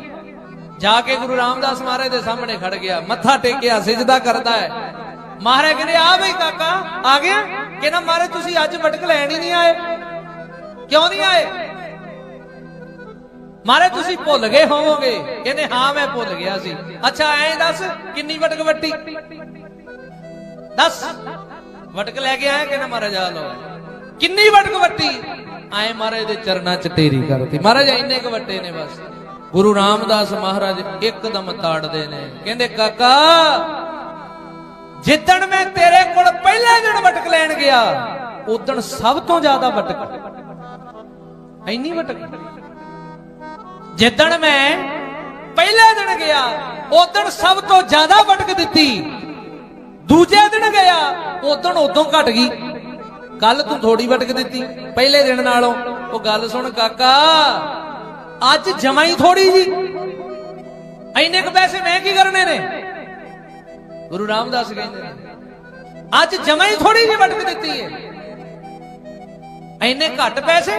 ਜਾ ਕੇ ਗੁਰੂ ਰਾਮਦਾਸ ਮਹਾਰਾਜ ਦੇ ਸਾਹਮਣੇ ਖੜ ਗਿਆ। ਮੱਥਾ ਟੇਕਿਆ, ਸਿਜਦਾ ਕਰਦਾ ਹੈ। ਮਹਾਰਾਜ ਕਹਿੰਦੇ, ਆ ਬਈ ਕਾਕਾ, ਆ ਗਿਆ? ਕਹਿੰਦਾ, ਮਹਾਰਾਜ, ਤੁਸੀਂ ਅੱਜ ਮਟਕ ਲੈਣ ਹੀ ਨਹੀਂ ਆਏ। ਕਿਉਂ ਨਹੀਂ ਆਏ? ਮਹਾਰਾਜ, ਤੁਸੀਂ ਭੁੱਲ ਗਏ ਹੋਵੋਗੇ। ਕਹਿੰਦੇ, ਹਾਂ, ਮੈਂ ਭੁੱਲ ਗਿਆ ਸੀ। ਅੱਛਾ, ਐਂ ਦੱਸ, ਕਿੰਨੀ ਵਟਕ ਵੱਟੀ? ਦੱਸ। ਵਟਕ ਲੈ ਕੇ ਆਇਆ? ਕਹਿੰਦਾ, ਮਹਾਰਾਜ, ਆ ਲਓ। ਕਿੰਨੀ ਵਟਕ ਵੱਟੀ ਆਏ ਮਹਾਰਾਜ ਦੇ ਚਰਨਾਂ ਚ ਢੇਰੀ ਕਰਤੀ। ਮਹਾਰਾਜ ਇੰਨੇ ਕੁ ਵੱਟੇ ਨੇ ਬਸ। ਗੁਰੂ ਰਾਮਦਾਸ ਮਹਾਰਾਜ ਇੱਕਦਮ ਤਾੜਦੇ ਨੇ। ਕਹਿੰਦੇ, ਕਾਕਾ, ਜਿੱਦਣ ਮੈਂ ਤੇਰੇ ਕੋਲ ਪਹਿਲੇ ਦਿਨ ਵਟਕ ਲੈਣ ਗਿਆ, ਉਦਣ ਸਭ ਤੋਂ ਜ਼ਿਆਦਾ ਵਟਕ। ਇੰਨੀ ਵਟਕ। ਜਿੱਦਣ ਮੈਂ ਪਹਿਲੇ ਦਿਨ ਗਿਆ, ਉਦਣ ਸਭ ਤੋਂ ਜ਼ਿਆਦਾ ਵਟਕ ਦਿੱਤੀ। ਦੂਜੇ ਦਿਨ ਗਿਆ, ਉਦਣ ਉਦੋਂ ਘਟ ਗਈ। ਕੱਲ ਤੂੰ ਥੋੜੀ ਵਟਕ ਦਿੱਤੀ, ਪਹਿਲੇ ਦਿਨ ਨਾਲੋਂ। ਉਹ ਗੱਲ ਸੁਣ ਕਾਕਾ, ਅੱਜ ਜਮਾ ਹੀ ਥੋੜੀ ਜੀ। ਐਨੇ ਕੁ ਪੈਸੇ ਮੈਂ ਕੀ ਕਰਨੇ ਨੇ? ਗੁਰੂ ਰਾਮਦਾਸ ਕਹਿੰਦੇ ਨੇ, ਅੱਜ ਜਮਾ ਹੀ ਥੋੜੀ ਜੀ ਵਟਕ ਦਿੱਤੀ ਹੈ ਐਨੇ ਘੱਟ ਪੈਸੇ?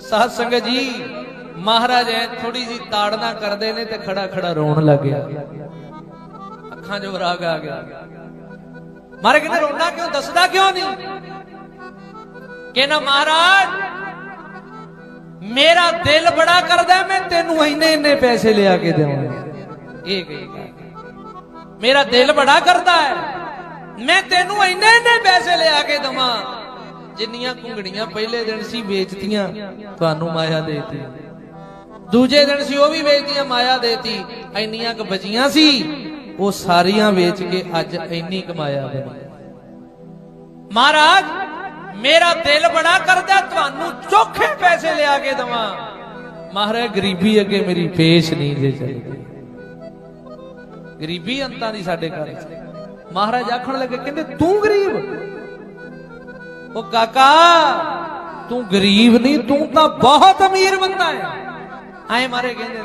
ਸਾਧ ਸੰਗਤ ਜੀ, ਮਹਾਰਾਜ ਐ ਥੋੜੀ ਜੀ ਤਾੜਨਾ ਕਰਦੇ ਨੇ ਤੇ ਖੜਾ ਖੜਾ ਰੋਣ ਲੱਗ ਗਿਆ। ਅੱਖਾਂ ਚੋਂ ਰਾਗ ਆ ਗਿਆ। ਮਾਰੇ ਕਹਿੰਦੇ ਰੋਣਾ ਕਿਉਂ? ਦੱਸਦਾ ਕਿਉਂ ਨਹੀਂ? ਕਹਿੰਦਾ ਮਹਾਰਾਜ, ਮੇਰਾ ਦਿਲ ਬੜਾ ਕਰਦਾ ਮੈਂ ਤੈਨੂੰ ਇੰਨੇ ਇੰਨੇ ਪੈਸੇ ਲਿਆ ਕੇ ਦੇਵਾਂਗਾ। ਇਹ ਕਹੀ ਮੇਰਾ ਦਿਲ ਬੜਾ ਕਰਦਾ ਹੈ, ਮੈਂ ਤੈਨੂੰ ਇੰਨੇ ਇੰਨੇ ਪੈਸੇ ਲਿਆ ਕੇ ਦਵਾਂ। ਜਿੰਨੀਆਂ ਕੁੰਗੜੀਆਂ ਪਹਿਲੇ ਦਿਨ ਸੀ ਵੇਚਤੀਆਂ, ਤੁਹਾਨੂੰ ਮਾਇਆ ਦੇਤੀ। ਦੂਜੇ ਦਿਨ ਸੀ ਉਹ ਵੀ ਵੇਚਤੀਆਂ, ਮਾਇਆ ਦੇਤੀ। ਇੰਨੀਆਂ ਕ ਬਚੀਆਂ ਸੀ। ਉਹ ਸਾਰੀਆਂ ਵੇਚ ਕੇ ਅੱਜ ਇੰਨੀ ਕਮਾਇਆ ਬਣੀ। ਮਹਾਰਾਜ, ਮੇਰਾ ਦਿਲ ਬੜਾ ਕਰਦਾ ਤੁਹਾਨੂੰ ਚੋਖੇ ਪੈਸੇ ਲਿਆ ਕੇ ਦਵਾਂ। ਮਹਾਰਾਜ, ਗਰੀਬੀ ਅੱਗੇ ਮੇਰੀ ਪੇਸ਼ ਨਹੀਂ ਜੇ ਚੱਲਦੀ। ਗਰੀਬੀ ਅੰਤਾਂ ਦੀ ਸਾਡੇ ਘਰ ਮਹਾਰਾਜ ਆਖਣ ਲੱਗੇ, ਕਹਿੰਦੇ, ਤੂੰ ਗਰੀਬ? ਉਹ, ਕਾਕਾ, ਤੂੰ ਗਰੀਬ ਨਹੀਂ, ਤੂੰ ਤਾਂ ਬਹੁਤ ਅਮੀਰ ਬੰਦਾ ਹੈ। ਐ ਮਾਰੇ ਕਹਿੰਦੇ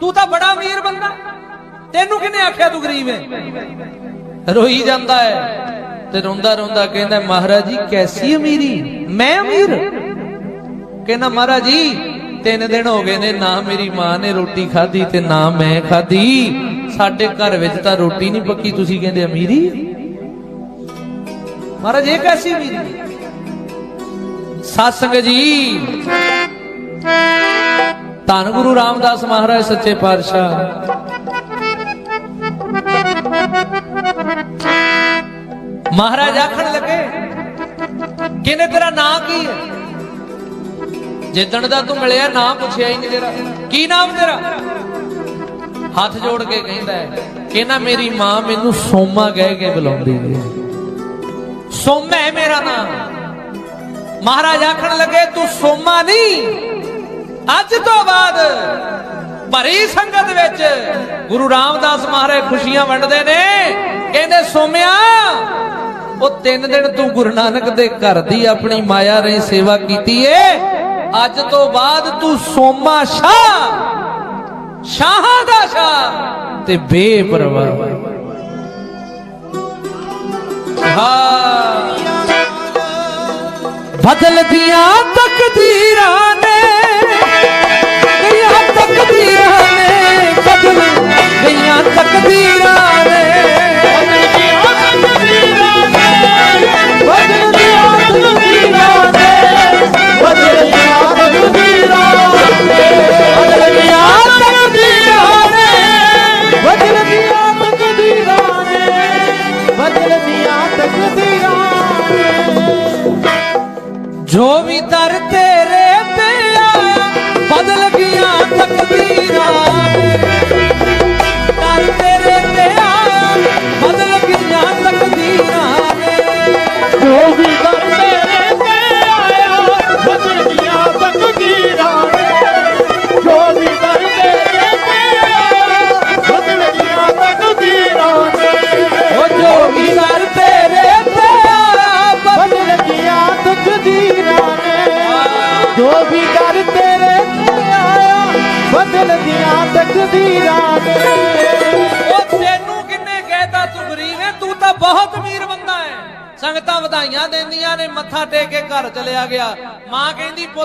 ਤੂੰ ਤਾਂ ਬੜਾ ਅਮੀਰ ਬੰਦਾ ਤੈਨੂੰ ਕਿਹਨੇ ਆਖਿਆ ਤੂੰ ਗਰੀਬ ਹੈ ਰੋਈ ਜਾਂਦਾ ਹੈ ਤੇ ਰੋਂਦਾ ਰੋਂਦਾ ਕਹਿੰਦਾ, ਮਹਾਰਾਜ ਜੀ, ਕੈਸੀ ਅਮੀਰੀ ਮੈਂ ਅਮੀਰ? ਕਹਿੰਦਾ, ਮਹਾਰਾਜ ਜੀ, ਤਿੰਨ ਦਿਨ ਹੋ ਗਏ ਨੇ, ਨਾ ਮੇਰੀ ਮਾਂ ਨੇ ਰੋਟੀ ਖਾਧੀ ਤੇ ਨਾ ਮੈਂ ਖਾਧੀ। ਸਾਡੇ ਘਰ ਵਿੱਚ ਤਾਂ ਰੋਟੀ ਨਹੀਂ ਪੱਕੀ, ਤੁਸੀਂ ਕਹਿੰਦੇ ਅਮੀਰੀ ਮਹਾਰਾਜ, ਇਹ ਕੈਸੀ ਅਮੀਰੀ ਸਤਸੰਗ ਜੀ। ਧੰਨ ਗੁਰੂ ਰਾਮਦਾਸ ਮਹਾਰਾਜ, ਸੱਚੇ ਪਾਤਸ਼ਾਹ। ਮਹਾਰਾਜ ਆਖਣ ਲੱਗੇ, ਕਿਨੇ ਤੇਰਾ ਨਾਂ ਕੀ ਹੈ? ਜਿੱਦਣ ਦਾ ਤੂੰ ਮਿਲਿਆ, ਨਾਂ ਪੁੱਛਿਆ ਹੀ ਨਹੀਂ ਤੇਰਾ। ਕੀ ਨਾਮ ਤੇਰਾ? ਹੱਥ ਜੋੜ ਕੇ ਕਹਿੰਦਾ ਹੈ, ਕਹਿੰਦਾ, ਮੇਰੀ ਮਾਂ ਮੈਨੂੰ ਸੋਮਾ ਕਹਿ ਕੇ ਬੁਲਾਉਂਦੀ ਹੈ। ਸੋਮਾ ਹੈ ਮੇਰਾ ਨਾਮ ਮਹਾਰਾਜ ਆਖਣ ਲੱਗੇ, ਤੂੰ ਸੋਮਾ ਨਹੀਂ। ਅੱਜ ਤੋਂ ਬਾਅਦ ਭਰੀ ਸੰਗਤ ਵਿੱਚ ਗੁਰੂ ਰਾਮਦਾਸ ਮਹਾਰਾਜ ਖੁਸ਼ੀਆਂ ਵੰਡਦੇ ਨੇ। ਕਹਿੰਦੇ, ਸੋਮਿਆ ਉਹ ਤਿੰਨ ਦਿਨ ਤੂੰ ਗੁਰੂ ਨਾਨਕ ਦੇ ਘਰ ਦੀ ਆਪਣੀ ਮਾਇਆ ਰਹੀ ਸੇਵਾ ਕੀਤੀ ਏ। ਅੱਜ ਤੋਂ ਬਾਅਦ ਤੂੰ ਸੋਮਾ ਸ਼ਾਹ, ਸ਼ਾਹਾਂ ਦਾ ਸ਼ਾਹ ਤੇ ਬੇਪਰਵਾਹ। ਹਾਂ। ਬਦਲਦੀਆਂ ਤਕਦੀਰਾਂ ਨੇ, ਗਈਆਂ ਤਕਦੀਰਾਂ ਨੇ, ਬਦਲ ਗਈਆਂ ਤਕਦੀਰਾਂ ਨੇ।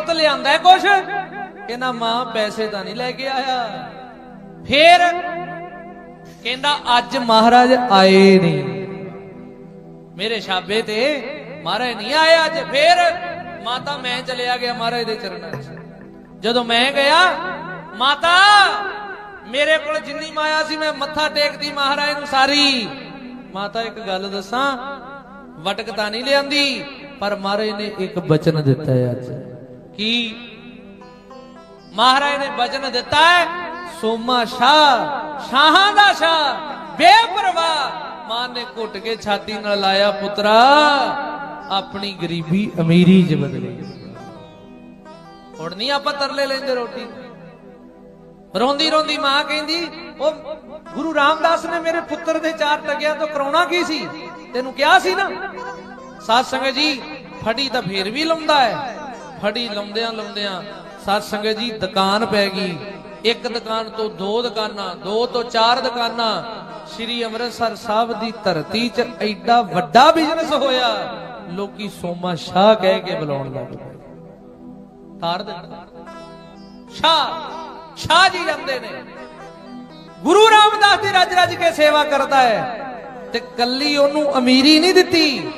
ਪੁੱਤ ਲਿਆਂਦਾ ਕੁਛ? ਕਹਿੰਦਾ, ਮਾਂ, ਪੈਸੇ ਤਾਂ ਨਹੀਂ ਲੈ ਕੇ ਆਇਆ। ਫੇਰ ਕਹਿੰਦਾ, ਅੱਜ ਮਹਾਰਾਜ ਆਏ ਨਹੀਂ ਮੇਰੇ ਛਾਬੇ ਤੇ ਮਹਾਰਾਜ ਨਹੀਂ ਆਏ ਅੱਜ। ਫੇਰ ਮਾਤਾ, ਮੈਂ ਚਲਿਆ ਗਿਆ ਮਹਾਰਾਜ ਦੇ ਚਰਨਾਂ 'ਚ ਜਦੋਂ ਮੈਂ ਗਿਆ, ਮਾਤਾ, ਮੇਰੇ ਕੋਲ ਜਿੰਨੀ ਮਾਇਆ ਸੀ, ਮੈਂ ਮੱਥਾ ਟੇਕਦੀ ਮਹਾਰਾਜ ਨੂੰ ਸਾਰੀ। ਮਾਤਾ, ਇੱਕ ਗੱਲ ਦੱਸਾਂ, ਵਟਕ ਤਾਂ ਨਹੀਂ ਲਿਆਂਦੀ, ਪਰ ਮਹਾਰਾਜ ਨੇ ਇੱਕ ਬਚਨ ਦਿੱਤਾ ਹੈ ਅੱਜ। ਕੀ ਮਹਾਰਾਜ ਨੇ ਬਚਨ ਦਿੱਤਾ ਹੈ? ਸੋਮਾ ਸ਼ਾਹ, ਸ਼ਾਹਾਂ ਦਾ ਸ਼ਾਹ, ਬੇਪਰਵਾਹ। ਮਾਂ ਨੇ ਘੁੱਟ ਕੇ ਛਾਤੀ ਨਾਲ ਲਾਇਆ, ਪੁੱਤਰਾ, ਆਪਣੀ ਗਰੀਬੀ ਅਮੀਰੀ 'ਚ ਬਦਲੀ। ਹੁਣ ਨਹੀਂ ਆਪਾਂ ਤਰਲੇ ਲੈਂਦੇ ਰੋਟੀ। ਰੋਂਦੀ ਰੋਂਦੀ ਮਾਂ ਕਹਿੰਦੀ, ਉਹ ਗੁਰੂ ਰਾਮਦਾਸ ਨੇ ਮੇਰੇ ਪੁੱਤਰ ਦੇ ਚਾਰ ਟਕਿਆਂ ਤੋਂ ਕਰਾਉਣਾ ਕੀ ਸੀ? ਤੈਨੂੰ ਕਿਹਾ ਸੀ ਨਾ? ਸਾਧ ਸੰਗਤ ਜੀ, ਫੜੀ ਤਾਂ ਫੇਰ ਵੀ ਲਾਉਂਦਾ ਹੈ। ਫੜੀ ਲਾਉਂਦਿਆਂ ਲਾਉਂਦਿਆਂ ਸਾਧ ਸੰਗਤ ਜੀ, ਦੁਕਾਨ ਪੈ ਗਈ। ਇੱਕ ਦੁਕਾਨ ਤੋਂ ਦੋ ਦੁਕਾਨਾਂ, ਦੋ ਤੋਂ ਚਾਰ ਦੁਕਾਨਾਂ। ਸ੍ਰੀ ਅੰਮ੍ਰਿਤਸਰ ਸਾਹਿਬ ਦੀ ਧਰਤੀ 'ਚ ਐਡਾ ਵੱਡਾ ਬਿਜ਼ਨਸ ਹੋਇਆ। ਲੋਕੀ ਸੋਮਾ ਸ਼ਾਹ ਕਹਿ ਕੇ ਬੁਲਾਉਣ ਲੱਗ ਪਏ। ਤਾਰ ਦਿੱਤਾ ਸ਼ਾਹ ਸ਼ਾਹ ਜੀ ਜਾਂਦੇ ਨੇ। ਗੁਰੂ ਰਾਮਦਾਸ ਦੀ ਰੱਜ ਰੱਜ ਕੇ ਸੇਵਾ ਕਰਦਾ ਹੈ। ਤੇ ਕੱਲੀ ਉਹਨੂੰ ਅਮੀਰੀ ਨਹੀਂ ਦਿੱਤੀ।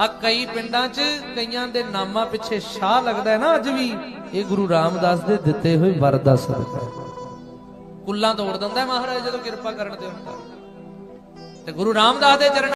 ਆ ਕਈ ਪਿੰਡਾਂ 'ਚ ਕਈਆਂ ਦੇ ਨਾਮਾਂ ਪਿੱਛੇ ਸ਼ਾਹ ਲੱਗਦਾ ਹੈ ਨਾ ਅੱਜ ਵੀ। ਇਹ ਗੁਰੂ ਰਾਮਦਾਸ ਦੇ ਦਿੱਤੇ ਹੋਏ ਵਰ ਦਾ ਸਦਕਾ ਕੁੱਲਾਂ ਤੋੜ ਦਿੰਦਾ ਮਹਾਰਾਜ ਜਦੋਂ ਕਿਰਪਾ ਕਰਨ ਤੇ ਹੁੰਦਾ। ਤੇ ਗੁਰੂ ਰਾਮਦਾਸ ਦੇ ਚਰਨ